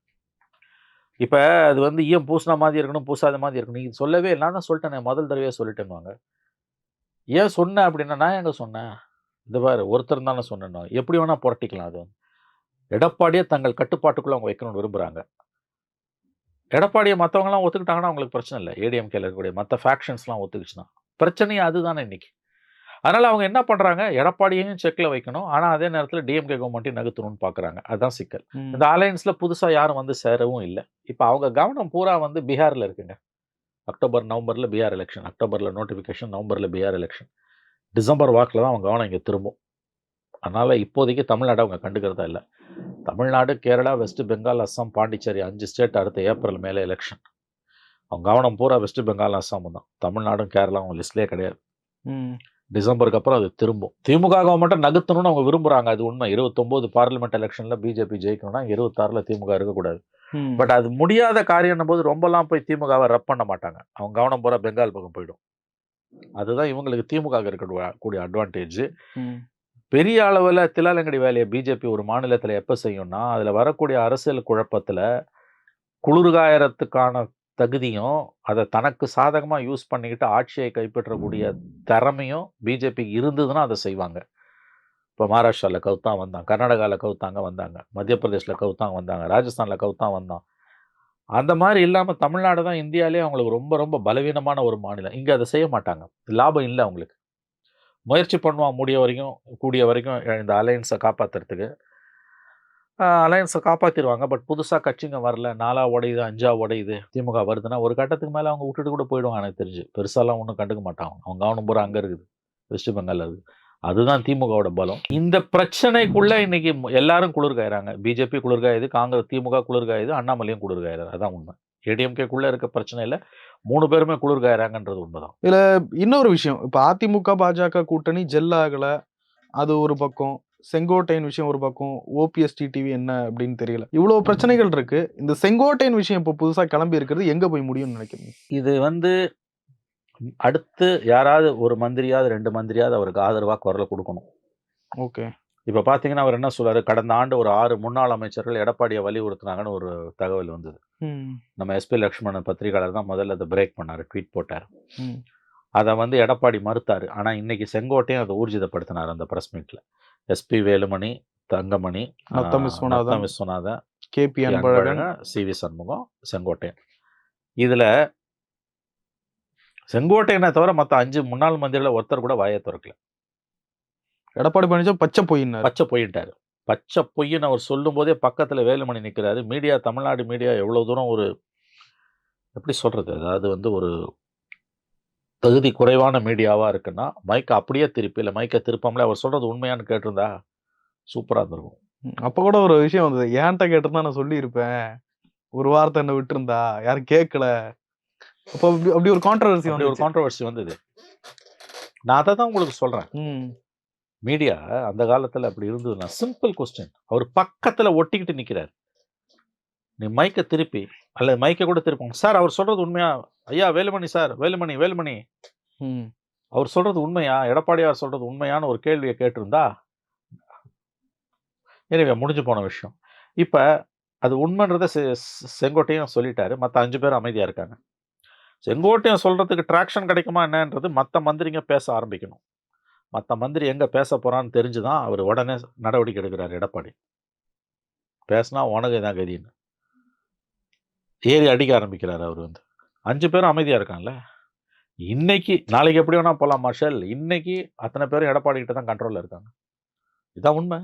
இப்போ அது வந்து ஈயம் பூசின மாதிரி இருக்கணும் பூசாத மாதிரி இருக்கணும். நீங்கள் சொல்லவே இல்லை. நான் தான் சொல்லிட்டேனே முதல் தடவையாக சொல்லிட்டேன்னுவாங்க. ஏன் சொன்னேன் அப்படின்னா நான் எங்க சொன்னேன்? இந்த பாரு ஒருத்தர் தானே சொன்னேன் எப்படி வேணால் புரட்டிக்கலாம் அது. எடப்பாடியை எடப்பாடியே தங்கள் கட்டுப்பாட்டுக்குள்ளே அவங்க வைக்கணும்னு விரும்புகிறாங்க எடப்பாடியை மற்றவங்களாம் ஒத்துக்கிட்டாங்கன்னா அவங்களுக்கு பிரச்சனை இல்லை. ஏடிஎம்கேல இருக்கக்கூடிய மற்ற ஃபேக்ஷன்ஸ்லாம் ஒத்துக்குச்சுன்னா. பிரச்சனையே அதுதானே இன்றைக்கி அதனால அவங்க என்ன பண்றாங்க? எடப்பாடியையும் செக்ல வைக்கணும். ஆனா அதே நேரத்துல டிஎம்கே கவர்மெண்ட்டையும் நகர்த்தணும்னு பாக்குறாங்க. அதுதான் சிக்கல். இந்த அலையன்ஸ்ல புதுசா யாரும் வந்து சேரவும் இல்லை. இப்போ அவங்க கவனம் பூரா வந்து பீகார்ல இருக்குங்க. அக்டோபர் நவம்பர்ல பீகார் எலெக்ஷன் அக்டோபர்ல நோட்டிஃபிகேஷன் நவம்பர்ல பீகார் எலெக்ஷன் டிசம்பர் வாக்கில் தான் அவங்க கவனம் இங்கே திரும்பும். அதனால இப்போதைக்கு தமிழ்நாடு அவங்க கண்டுக்கிறதா இல்லை. தமிழ்நாடு கேரளா வெஸ்ட் பெங்கால் அஸ்ஸாம் பாண்டிச்சேரி அஞ்சு ஸ்டேட் அடுத்த ஏப்ரல் மேலே எலெக்ஷன் அவங்க கவனம் பூரா வெஸ்ட் பெங்கால் அஸ்ஸாமும் தான். தமிழ்நாடும் கேரளாவும் லிஸ்ட்லேயே கிடையாது. டிசம்பருக்கு அப்புறம் அது திரும்பும். திமுக கவர்மெண்ட்டை நகர்த்தணும்னு அவங்க விரும்புறாங்க. அது உண்மை. இருபத்தொம்போது பார்லிமெண்ட் எலெக்ஷன்ல பிஜேபி ஜெயிக்கணும்னா இருபத்தாறுல திமுக இருக்கக்கூடாது. பட் அது முடியாத காரியம்னும் போது ரொம்பலாம் போய் திமுகவை ரப் பண்ண மாட்டாங்க. அவங்க கவனம் பூரா பெங்கால் பக்கம் போயிடும். அதுதான் இவங்களுக்கு திமுக இருக்க கூடிய அட்வான்டேஜ். பெரிய அளவில் திலாலங்கடி வேலையை பிஜேபி ஒரு மாநிலத்தில் எப்போ செய்யும்னா அதில் வரக்கூடிய அரசியல் குழப்பத்தில் குளிர்காயறதுக்கான தகுதியும் அதை தனக்கு சாதகமாக யூஸ் பண்ணிக்கிட்டு ஆட்சியை கைப்பற்றக்கூடிய திறமையும் பிஜேபிக்கு இருந்ததுன்னா அதை செய்வாங்க. இப்போ மகாராஷ்டிராவில் கவுத்தான் வந்தான் கர்நாடகாவில் கவுத்தாங்க வந்தாங்க மத்திய பிரதேசில் கவுத்தாங்க வந்தாங்க ராஜஸ்தானில் கவுத்தான் வந்தான். அந்த மாதிரி இல்லாமல் தமிழ்நாடு தான் இந்தியாவிலே அவங்களுக்கு ரொம்ப ரொம்ப பலவீனமான ஒரு மாநிலம். இங்கே அதை செய்ய மாட்டாங்க. லாபம் இல்லை அவங்களுக்கு. முயற்சி பண்ணுவான் முடிய வரைக்கும் கூடிய வரைக்கும் இந்த அலையன்ஸை காப்பாற்றுறதுக்கு அலையன்ஸை காப்பாற்றிடுவாங்க பட் புதுசாக கட்சிங்க வரல. நாலா உடையுது அஞ்சா உடையுது திமுக வருதுன்னா ஒரு கட்டத்துக்கு மேலே அவங்க விட்டுட்டு கூட போயிடுவாங்க எனக்கு தெரிஞ்சு. பெருசாலாம் ஒன்றும் கண்டுக்க மாட்டாங்க. அவங்க கவனம் பூரா அங்கே இருக்குது. வெஸ்ட் பெங்கால் இருக்குது. அதுதான் திமுகவோட பலம். இந்த பிரச்சனைக்குள்ளே இன்னைக்கு எல்லாரும் குளிர்காயிறாங்க. பிஜேபி குளிர்காயுது காங்கிரஸ் திமுக குளிர்காயுது அண்ணாமலையும் குளிர்காயிறாரு. அதான் உண்மை. ஏடிஎம்கேக்குள்ளே இருக்க பிரச்சனையில் மூணு பேருமே குளிர்காயிறாங்கன்றது உண்மைதான். இன்னொரு விஷயம். இப்போ அதிமுக பாஜக கூட்டணி ஜெல் அது ஒரு பக்கம். செங்கோட்டையன் விஷயம் ஒரு பக்கம் ஓபிஎஸ் டிடிவி என்ன அப்படின்னு தெரியல. இவ்வளவு பிரச்சனைகள் இருக்கு. இந்த செங்கோட்டையன் விஷயம் இப்போ புதுசா கிளம்பி இருக்கிறது எங்க போய் முடியும்னு நினைக்கிறீங்க? இது வந்து அடுத்து யாராவது ஒரு மந்திரியாவது ரெண்டு மந்திரியாவது அவருக்கு ஆதரவாக குரலை கொடுக்கணும். ஓகே. இப்போ பார்த்தீங்கன்னா அவர் என்ன சொல்றாரு? கடந்த ஆண்டு ஒரு ஆறு முன்னாள் அமைச்சர்கள் எடப்பாடியை வலியுறுத்தினாங்கன்னு ஒரு தகவல் வந்தது. நம்ம எஸ்பி லக்ஷ்மணன் பத்திரிகையாளர் தான் முதல்ல அதை பிரேக் பண்ணார் ட்வீட் போட்டார். அதை வந்து எடப்பாடி மறுத்தார். ஆனால் இன்னைக்கு செங்கோட்டையும் அதை ஊர்ஜிதப்படுத்தினார் அந்த ப்ரெஸ் மீட்டில் S P Velumani Thangamani Natham Viswanathan. Viswanathan K P Anbazhagan C V Shanmugam Sengottaiyan. இதில் செங்கோட்டையனை தவிர மற்ற அஞ்சு முன்னாள் மந்திரிகளை ஒருத்தர் கூட வாயை திறக்கல. எடப்பாடி பழனிசாமி பச்சை போயினார் பச்சை பொய்யிட்டாரு. பச்சை பொய்ன்னு அவர் சொல்லும் போதே பக்கத்துல வேலுமணி நிற்கிறாரு மீடியா தமிழ்நாடு மீடியா எவ்வளவு தூரம் ஒரு எப்படி சொல்றது? அதாவது வந்து ஒரு தகுதி குறைவான மீடியாவா இருக்குன்னா மைக்கை அப்படியே திருப்பி இல்லை மைக்கை திருப்பாமலே அவர் சொல்றது உண்மையான்னு கேட்டிருந்தா சூப்பரா இருந்திருக்கும். அப்ப கூட ஒரு விஷயம் வந்தது. ஏன்ட்ட கேட்டிருந்தா நான் சொல்லி இருப்பேன் ஒரு வார்த்தை என்ன விட்டுருந்தா? யாரும் கேட்கல அப்போ அப்படி அப்படி ஒரு கான்ட்ரவர்சி அப்படி ஒரு வந்து கான்ட்ரவர்சி வந்தது. நான் அதை தான் உங்களுக்கு சொல்றேன். ம். மீடியா அந்த காலத்துல அப்படி இருந்ததுன்னா சிம்பிள் கொஸ்டின் அவர் பக்கத்துல ஒட்டிக்கிட்டு நிக்கிறார். நீ மைக்கை திருப்பி அல்லது மைக்கை கூட திருப்போம் சார் அவர் சொல்றது உண்மையா? ஐயா வேலுமணி சார் வேலுமணி வேலுமணி. அவர் சொல்றது உண்மையா? எடப்பாடியார் சொல்றது உண்மையான ஒரு கேள்வியை கேட்டிருந்தா? எனவே முடிஞ்சு போன விஷயம். இப்ப அது உண்மைன்றத செங்கோட்டையும் சொல்லிட்டாரு. மற்ற அஞ்சு பேர் அமைதியா இருக்காங்க. செங்கோட்டையும் சொல்றதுக்கு ட்ராக்ஷன் கிடைக்குமா என்னன்றது மற்ற மந்திரிங்க பேச ஆரம்பிக்கணும். மற்ற மந்திரி எங்க பேச போறான்னு தெரிஞ்சுதான் அவர் உடனே நடவடிக்கை எடுக்கிறார் எடப்பாடி. பேசினா உனக்கு தான் கதின்னு. ஏறி அடிக்க ஆரம்பிக்கிறார் அவர் வந்து. அஞ்சு பேரும் அமைதியா இருக்கான்ல? இன்னைக்கு நாளைக்கு எப்படி வேணா போலாம் மார்ஷல். இன்னைக்கு அத்தனை பேரும் எடப்பாடி கிட்ட தான் கண்ட்ரோல்ல இருக்காங்க. இதான் உண்மை.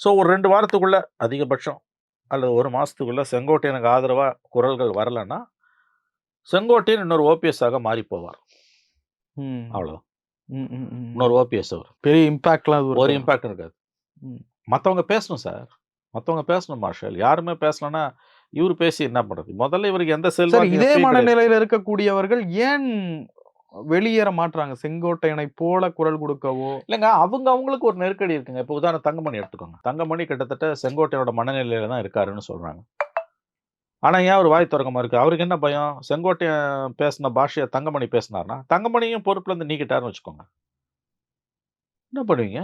ஸோ ஒரு ரெண்டு வாரத்துக்குள்ள அதிகபட்சம் அல்லது ஒரு மாசத்துக்குள்ள செங்கோட்டையனுக்கு ஆதரவா குரல்கள் வரலன்னா செங்கோட்டையன் இன்னொரு ஓபிஎஸ் ஆக மாறி போவார். ம். இன்னொரு ஓபிஎஸ் அவர். பெரிய இம்பாக்ட்லாம் ஒரு. இம்பாக்ட் இருக்காது. ம். மற்றவங்க பேசணும் சார். மற்றவங்க பேசணும் மார்ஷல். யாருமே பேசலன்னா இவர் பேசி என்ன பண்றது? முதல்ல இவருக்கு எந்த செல்வாக்கு இதே. மனநிலையில இருக்கக்கூடியவர்கள் ஏன் வெளியேற மாட்றாங்க? செங்கோட்டையனை போல குரல் கொடுக்கவோ? இல்லைங்க அவங்க அவங்களுக்கு ஒரு நெருக்கடி இருக்குங்க. இப்போ உதாரணம் தங்கமணி எடுத்துக்கோங்க. தங்கமணி கிட்டத்தட்ட செங்கோட்டையோட மனநிலையில தான் இருக்காருன்னு சொல்றாங்க. ஆனா ஏன் அவர் வாய் திறக்காம இருக்கு? அவருக்கு என்ன பயம்? செங்கோட்டையன் பேசின பாஷையை தங்கமணி பேசினார்னா தங்கமணியும் பொறுப்புல இருந்து நீக்கிட்டாருன்னு வச்சுக்கோங்க. என்ன பண்ணுவீங்க?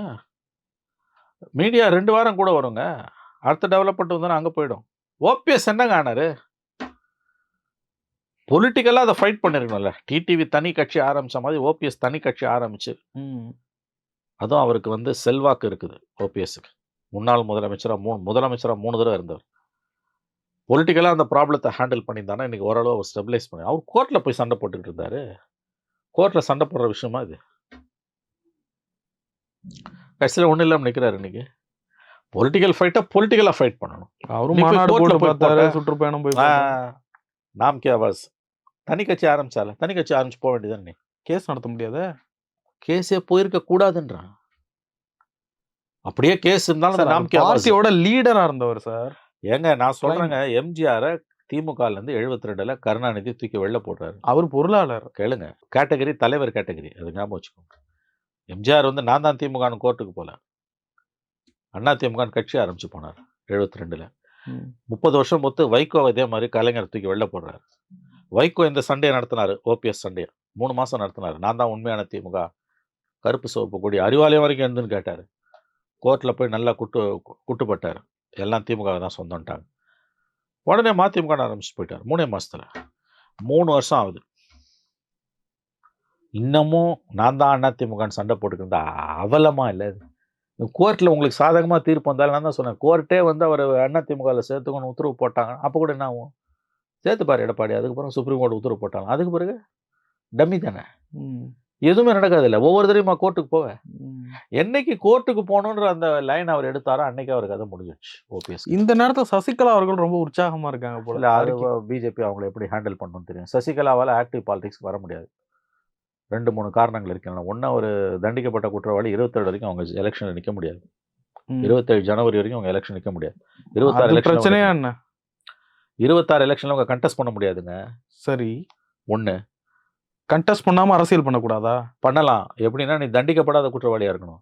மீடியா ரெண்டு வாரம் கூட வருங்க. அடுத்த டெவலப்மெண்ட் வந்தா அங்க போயிடும். ஓபிஎஸ் என்னங்க ஆனாரு பொலிட்டிக்கலாக அதை ஃபைட் பண்ணிருக்கணும்ல. டிடிவி தனி கட்சி ஆரம்பிச்ச மாதிரி ஓபிஎஸ் தனி கட்சி ஆரம்பிச்சு. ம். அதுவும் அவருக்கு வந்து செல்வாக்கு இருக்குது ஓபிஎஸ்க்கு. முன்னாள் முதலமைச்சராக மூணு முதலமைச்சராக மூணு தடவை இருந்தவர் பொலிட்டிக்கலாக அந்த ப்ராப்ளத்தை ஹேண்டில் பண்ணியிருந்தானா இன்னைக்கு ஓரளவு அவர் ஸ்டெபிலைஸ் பண்ணி அவர் கோர்ட்டில் போய் சண்டை போட்டுக்கிட்டு இருந்தாரு. கோர்ட்டில் சண்டை போடுற விஷயமா இது? கடைசியில் ஒன்றும் இல்லாமல் நிற்கிறாரு இன்னைக்கு. பொலிட்டிக்கல் ஃபைட்டை பொலிட்டிக்கலாக ஃபைட் பண்ணணும். அவரும் மாநாடு பார்த்தாரு. சுற்றுப்பயணம் போய். நாம் கே ஆவாஸ் தனி கட்சி ஆரம்பிச்சால தனி கட்சி ஆரம்பிச்சு போக வேண்டியதானே கேஸ் நடத்த முடியாதே? கேஸே போயிருக்க கூடாதுன்றான். அப்படியே கேஸ் இருந்தாலும் நாம் பார்ட்டியோட லீடரா இருந்தவர் சார். ஏங்க நான் சொல்றேங்க எம்ஜிஆரை திமுகல இருந்து எழுபத்தி ரெண்டுல கருணாநிதி தூக்கி வெளில போடுறாரு. அவர் பொருளாளர். கேளுங்க கேட்டகரி தலைவர் கேட்டகரி அது ஞாபகம் வச்சுக்கோங்க. எம்ஜிஆர் வந்து நான் தான் திமுகன்னு கோர்ட்டுக்கு போல. அண்ணா திமுகன்னு கட்சி ஆரம்பிச்சு போனார் எழுபத்தி ரெண்டுல. முப்பது வருஷம் பொத்து வைகோ இதே மாதிரி கலைஞர் தூக்கி வெளில போடுறாரு. வைகோ இந்த சண்டையை நடத்தினாரு ஓபிஎஸ் சண்டையை. மூணு மாசம் நடத்தினாரு. நான் தான் உண்மையான திமுக கருப்பு சிவப்பு கொடி அறிவாலயம் வரைக்கும் இருந்துன்னு கேட்டாரு. கோர்ட்டில் போய் நல்லா குட்டு குட்டுப்பட்டார் எல்லாம் திமுக தான் சொந்தம்ட்டாங்க. உடனே மதிமுக ஆரம்பிச்சு போயிட்டார் மூணே மாசத்துல. மூணு வருஷம் ஆகுது. இன்னமும் நான் தான் அண்ணா திமுகன்னு சண்டை போட்டுக்கிட்டு அவலமா இல்லை இது? கோர்ட்டில் உங்களுக்கு சாதகமாக தீர்ப்பு வந்தாலும் நான் தான் சொன்னேன். கோர்ட்டே வந்து அவர் அண்ணா திமுகவில் சேர்த்துக்கணும் உத்தரவு போட்டாங்க அப்போ கூட என்ன ஆகும்? சேர்த்துப்பார் எடப்பாடி அதுக்கப்புறம் சுப்ரீம் கோர்ட் உத்தரவு போட்டாங்க அதுக்கு பிறகு டம்மி தானே. எதுவுமே நடக்காது இல்லை ஒவ்வொரு தடவையுமா கோர்ட்டுக்கு போவேன். என்னைக்கு கோர்ட்டுக்கு போகணுன்ற அந்த லைன் அவர் எடுத்தாரோ அன்னைக்கு அவர் கதை முடிஞ்சிடுச்சு ஓபிஎஸ் இந்த நேரத்துல சசிகலா அவர்கள் ரொம்ப உற்சாகமா இருக்காங்க போல. இல்லை அது பிஜேபி அவங்களை எப்படி ஹேண்டில் பண்ணணும்னு தெரியும். சசிகலாவால் ஆக்டிவ் பாலிடிக்ஸ் வர முடியாது. ரெண்டு மூணு காரணங்கள் இருக்கின்றன ஒன்று ஒரு தண்டிக்கப்பட்ட குற்றவாளி இருபத்தேழு வரைக்கும் அவங்க எலெக்ஷனில் நிற்க முடியாது. இருபத்தேழு ஜனவரி வரைக்கும் அவங்க எலெக்ஷன் நிற்க முடியாது. இருபத்தாறு எலெக்ஷன் இருபத்தாறு எலெக்ஷன்ல அவங்க கண்டெஸ்ட் பண்ண முடியாதுங்க. சரி. ஒன்று கண்டெஸ்ட் பண்ணாம அரசியல் பண்ணக்கூடாதா? பண்ணலாம். எப்படின்னா நீ தண்டிக்கப்படாத குற்றவாளியாக இருக்கணும்.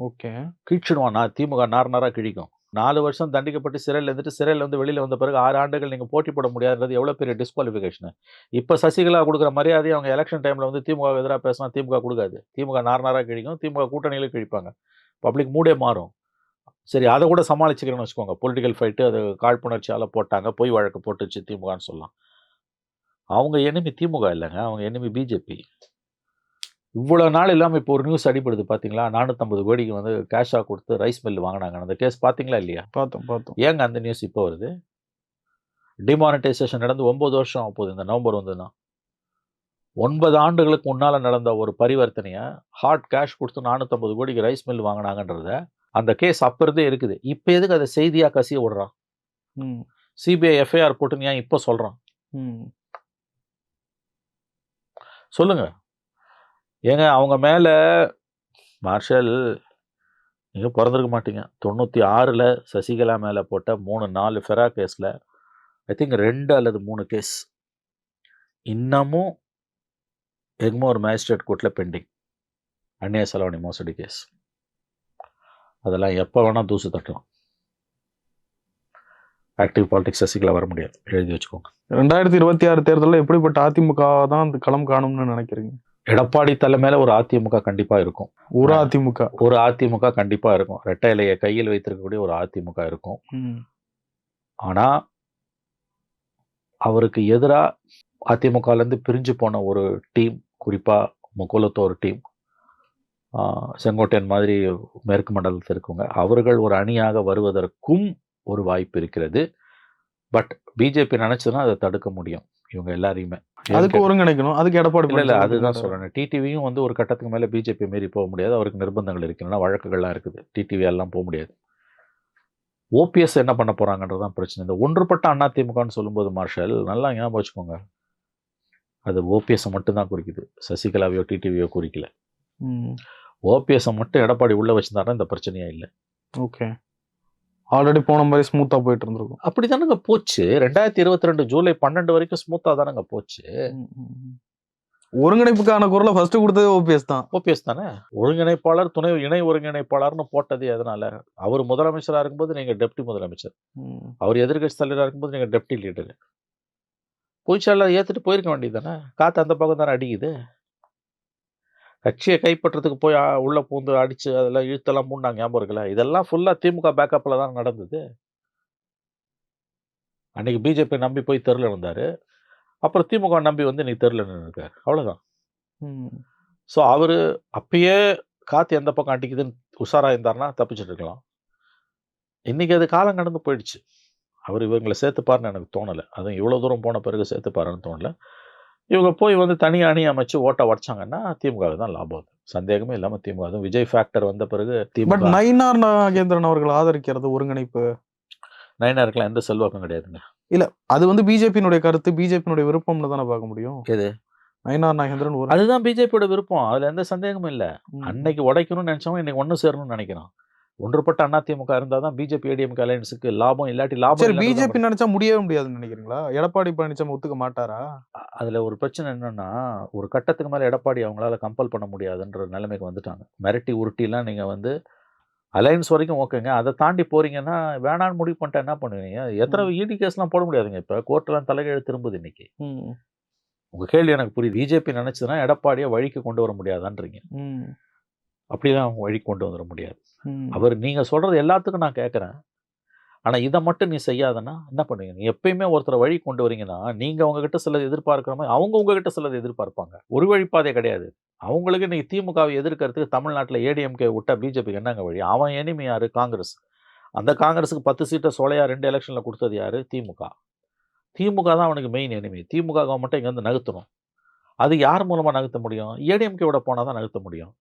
ஓகே. கிழிச்சிடுவான். நான் திமுக நார் நாராக கிழிக்கும். நாலு வருஷம் தண்டிக்கப்பட்டு சிறையில் இருந்துட்டு சிறையில் வந்து வெளியில் வந்த பிறகு ஆறு ஆண்டுகள் நீங்கள் போட்டி போட முடியாதுன்றது எவ்வளோ பெரிய டிஸ்குவாலிஃபிகேஷன் இப்போ சசிகலா கொடுக்குற மரியாதையை அவங்க எலெக்ஷன் டைமில் வந்து திமுக எதிராக பேசினா திமுக கொடுக்காது. திமுக நார்னாராக கிழிக்கும் திமுக கூட்டணியில் கிழிப்பாங்க. பப்ளிக் மூடே மாறும். சரி அதை கூட சமாளிச்சுக்கிறேன்னு வச்சுக்கோங்க. பொலிட்டிக்கல் ஃபைட்டு அது காழ்ப்புணர்ச்சியால் போட்டாங்க பொய் வழக்கு போட்டுச்சு திமுகன்னு சொல்லலாம். அவங்க எனிமி திமுக இல்லைங்க அவங்க எனிமி பிஜேபி இவ்வளோ நாள் இல்லாமல் இப்போ ஒரு நியூஸ் அடிப்படுது பார்த்தீங்களா நானூற்றம்பது கோடிக்கு வந்து கேஷாக கொடுத்து ரைஸ் மில் வாங்கினாங்க. அந்த கேஸ் பார்த்தீங்களா இல்லையா? பார்த்தோம் பார்த்தோம் ஏங்க அந்த நியூஸ் இப்போ வருது? டிமானிட்டைசேஷன் நடந்து ஒன்பது வருஷம் ஆக போகுது. இந்த நவம்பர் வந்துன்னா ஒன்பது ஆண்டுகளுக்கு முன்னால் நடந்த ஒரு பரிவர்த்தனையை ஹார்ட் கேஷ் கொடுத்து நானூற்றம்பது கோடிக்கு ரைஸ் மில் வாங்கினாங்கன்றத அந்த கேஸ் அப்போ இருந்தே இருக்குது. இப்போ எதுக்கு அதை செய்தியாக கசிய விடுறான்? ம். சிபிஐ எஃப்ஐஆர் போட்டுன்னு ஏன் இப்போ சொல்கிறான் ம். ஏங்க அவங்க மேலே மார்ஷல் நீங்கள் பிறந்திருக்க மாட்டீங்க. தொண்ணூற்றி ஆறில் சசிகலா மேலே போட்ட மூணு நாலு ஃபெரா கேஸில் ஐ திங்க் ரெண்டு அல்லது மூணு கேஸ். இன்னமும் எக்மோர் மேஜிஸ்ட்ரேட் கோர்ட்டில் பெண்டிங். அந்நிய செலவணி மோசடி கேஸ். அதெல்லாம் எப்போ வேணால் தூசு தட்டலாம். ஆக்டிவ் பாலிடிக்ஸ் சசிகலா வர முடியாது. எழுதி வச்சுக்கோங்க. ரெண்டாயிரத்தி இருபத்தி ஆறு தேர்தலில் எப்படிப்பட்ட அதிமுக தான் அந்த களம் காணும்னு நினைக்கிறீங்க? எடப்பாடி தலைமையில ஒரு அதிமுக கண்டிப்பாக இருக்கும். ஒரு. அதிமுக. ஒரு அதிமுக கண்டிப்பா இருக்கும். ரெட்டை இலையை கையில் வைத்திருக்கக்கூடிய ஒரு அதிமுக இருக்கும். ஆனா அவருக்கு எதிரா அதிமுகல இருந்து பிரிஞ்சு போன ஒரு டீம் குறிப்பா முக்குலத்த ஒரு டீம் செங்கோட்டையன் மாதிரி மேற்கு மண்டலத்தில் இருக்கவங்க அவர்கள் ஒரு அணியாக வருவதற்கும் ஒரு வாய்ப்பு இருக்கிறது. பட் பிஜேபி நினைச்சதுன்னா அதை தடுக்க முடியும். இவங்க எல்லாரையுமே. அதுக்கு ஒருங்கிணைக்கணும். அதுக்கு எடப்பாடி இல்ல அதுதான். சொல்றேன். டிடிவியும் வந்து ஒரு கட்டத்துக்கு மேல பிஜேபி மீறி போக முடியாது. அவருக்கு நிர்பந்தங்கள் இருக்கின்றன வழக்குகள்லாம் இருக்குது. டிடிவி எல்லாம் போக முடியாது. ஓபிஎஸ் என்ன பண்ண போறாங்கன்றதுதான் பிரச்சனை. இந்த ஒன்றுபட்ட அண்ணா திமுகன்னு சொல்லும்போது மார்ஷல் நல்லா ஞாபகம் வச்சுக்கோங்க. அது ஓபிஎஸ் மட்டும்தான் குறிக்குது. சசிகலாவையோ டிடிவியோ குறிக்கல. ம். ஓபிஎஸ் மட்டும் எடப்பாடி உள்ள வச்சிருந்தாருன்னா இந்த பிரச்சனையே இல்லை. ஓகே. ஆல்ரெடி போன மாதிரி ஸ்மூத்தா போயிட்டு இருந்திருக்கும். அப்படிதானுங்க போச்சு? ரெண்டாயிரத்தி இருபத்தி ரெண்டு ஜூலை பன்னெண்டு வரைக்கும் ஸ்மூத்தா தானங்க போச்சு. ஒருங்கிணைப்புக்கான குரலை ஃபர்ஸ்ட் கொடுத்தது ஓபிஎஸ் தான். ஓபிஎஸ் தானே? ஒருங்கிணைப்பாளர் துணை இணை ஒருங்கிணைப்பாளர்னு போட்டது எதனால அவர் முதலமைச்சரா இருக்கும்போது நீங்க டெப்டி முதலமைச்சர். அவர் எதிர்கட்சி தலைவராக இருக்கும்போது நீங்க டெப்டி லீடர் பொய்ச்சாளர் ஏத்துட்டு போயிருக்க வேண்டியது தானே? காத்து அந்த பக்கம் தானே அடிக்குது? கட்சியை கைப்பற்றதுக்கு போய் உள்ள பூந்து அடிச்சு அதெல்லாம் இழுத்தெல்லாம் மூண்டாங்க ஞாபகம் இருக்குல்ல? இதெல்லாம் ஃபுல்லா திமுக பேக்கப்ல தான் நடந்தது. அன்னைக்கு பிஜேபி நம்பி போய் தெருல வந்தாரு அப்புறம் திமுக நம்பி வந்து இன்னைக்கு தெருல நின்று இருக்காரு அவ்வளவுதான். ம். ஸோ அவர் அப்பயே காற்று எந்த பக்கம் அடிக்குதுன்னு உஷாரா இருந்தாருன்னா தப்பிச்சிட்டு இருக்கலாம். இன்னைக்கு அது காலம் கடந்து போயிடுச்சு. அவர் இவங்களை சேர்த்துப்பாருன்னு எனக்கு தோணலை. அதுவும் இவ்வளோ தூரம் போன பிறகு சேர்த்துப்பாருன்னு தோணல. இவங்க போய் வந்து தனி அணி அமைச்சு ஓட்ட உடச்சாங்கன்னா திமுக தான் லாபம் அது. சந்தேகமே இல்லாம திமுக அதுவும் விஜய் ஃபேக்டர் வந்த பிறகு பட் திமுக நயினார் நாகேந்திரன் அவர்கள் ஆதரிக்கிறது ஒருங்கிணைப்பு? நயனாருக்குலாம் எந்த செல்வாக்கும் கிடையாதுங்க. அது வந்து பிஜேபியினுடைய கருத்து பிஜேபியினுடைய விருப்பம்னு தானே பார்க்க முடியும்? எது? நயினார் நாகேந்திரன் அதுதான் பிஜேபியோட விருப்பம். அதுல எந்த சந்தேகமும் இல்ல. அன்னைக்கு உடைக்கணும்னு நினைச்சவங்க இன்னைக்கு ஒண்ணு சேரணும்னு நினைக்கிறான். ஒன்றுபட்ட அதிமுக இருந்தால் தான் பிஜேபி ஏடிஎம்கே அலையன்ஸுக்கு லாபம் இல்லாட்டி லாபம் சரி பிஜேபி நினைச்சா முடியவே முடியாதுன்னு நினைக்கிறீங்களா? எடப்பாடி பழனிசாமி ஒத்துக்க மாட்டாரா? அதுல ஒரு பிரச்சனை என்னன்னா ஒரு கட்டத்துக்கு மேல எடப்பாடி அவங்களால கம்பல் பண்ண முடியாதுன்ற நிலைமைக்கு வந்துட்டாங்க. மிரட்டி உருட்டிலாம் நீங்க வந்து அலையன்ஸ் வரைக்கும் ஓகேங்க. அதை தாண்டி போறீங்கன்னா வேணான்னு முடிவு பண்ணிட்டா என்ன பண்ணுவீங்க? எத்தனை இடி கேஸ்லாம் போட முடியாதுங்க. இப்ப கோர்ட்லாம் தலைகீழ் திரும்புது இன்னைக்கு. ம். உங்க கேள்வி எனக்கு புரியுது. பிஜேபி நினைச்சதுன்னா எடப்பாடியை வழிக்கு கொண்டு வர முடியாதான்றீங்க. ம். அப்படிலாம் அவங்க வழி கொண்டு வந்துட முடியாது. அவர் நீங்க சொல்றது எல்லாத்துக்கும் நான் கேட்கறேன். ஆனா இதை மட்டும் நீ செய்யாதன்னா என்ன பண்ணுவீங்க? நீ எப்பயுமே ஒருத்தரை வழி கொண்டு வரீங்கன்னா நீங்க உங்ககிட்ட சிலது எதிர்பார்க்கிற மாதிரி அவங்க உங்ககிட்ட சிலது எதிர்பார்ப்பாங்க. ஒரு வழிப்பாதை கிடையாது. அவங்களுக்கு இன்னைக்கு திமுகவை எதிர்க்கிறதுக்கு தமிழ்நாட்டில் ஏடிஎம்கே விட்டா பிஜேபிக்கு என்னங்க வழி? அவன் எனிமி யாரு? காங்கிரஸ். அந்த காங்கிரஸுக்கு பத்து சீட்டை சோலையா ரெண்டு எலெக்ஷன்ல கொடுத்தது யாரு? திமுக. திமுக தான் அவனுக்கு மெயின் எனிமி திமுக மட்டும் இங்க வந்து நகர்த்தணும். அது யார் மூலமா நகர்த்த முடியும்? ஏடிஎம்கேவோட போனா தான் நகர்த்த முடியும்.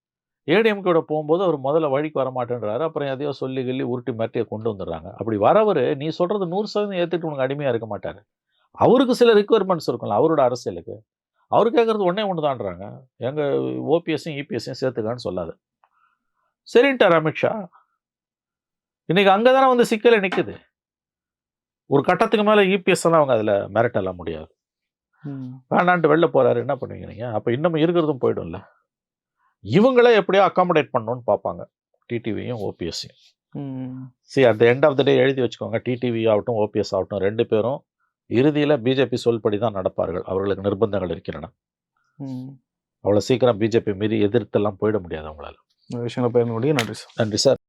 ஏடிஎம்கேவோட போகும்போது அவர் முதல்ல வழிக்கு வர மாட்டேன்றாரு அப்புறம் எதையோ சொல்லி கிள்ளி உருட்டி மிரட்டியை கொண்டு வந்துடுறாங்க. அப்படி வரவர் நீ சொல்றது நூறு சதவீதம் ஏத்துட்டு உனக்கு அடிமையா இருக்க மாட்டாரு. அவருக்கு சில ரிக்குவயர்மெண்ட்ஸ் இருக்கும்ல அவரோட அரசியலுக்கு. அவர் கேட்கறது ஒன்னே ஒன்று தான்றாங்க எங்க ஓபிஎஸ்ஸையும் இபிஎஸ்ஸையும் சேர்த்துக்கான்னு சொல்லாது. சரின்ட்டார் அமித்ஷா. இன்னைக்கு அங்கதானே வந்து சிக்கல நிக்குது. ஒரு கட்டத்துக்கு மேல இபிஎஸ் எல்லாம் அவங்க அதுல மிரட்டலாம் முடியாது. ம். வேண்டான்ட்டு வெளில போறாரு. என்ன பண்ணுவீங்க நீங்க? அப்ப இன்னமும் இருக்கிறதும் போயிடும்ல. இவங்களே எப்படியோ அகாமடேட் பண்ணணும்னு பார்ப்பாங்க. டிடிவியும் ஓபிஎஸ்ஸையும் ம். See at the end of the day எழுதி வச்சுக்கோங்க. டிடிவி ஆகட்டும் ஓபிஎஸ் ஆகட்டும் ரெண்டு பேரும் இறுதியில் பிஜேபி சொல்படி தான் நடப்பார்கள். அவர்களுக்கு நிர்பந்தங்கள் இருக்கின்றன. அவ்வளோ சீக்கிரம் பிஜேபி மீறி எதிர்த்தெல்லாம் போயிட முடியாது அவங்களால. விஷயங்களை கொண்டு நன்றி சார். நன்றி சார்.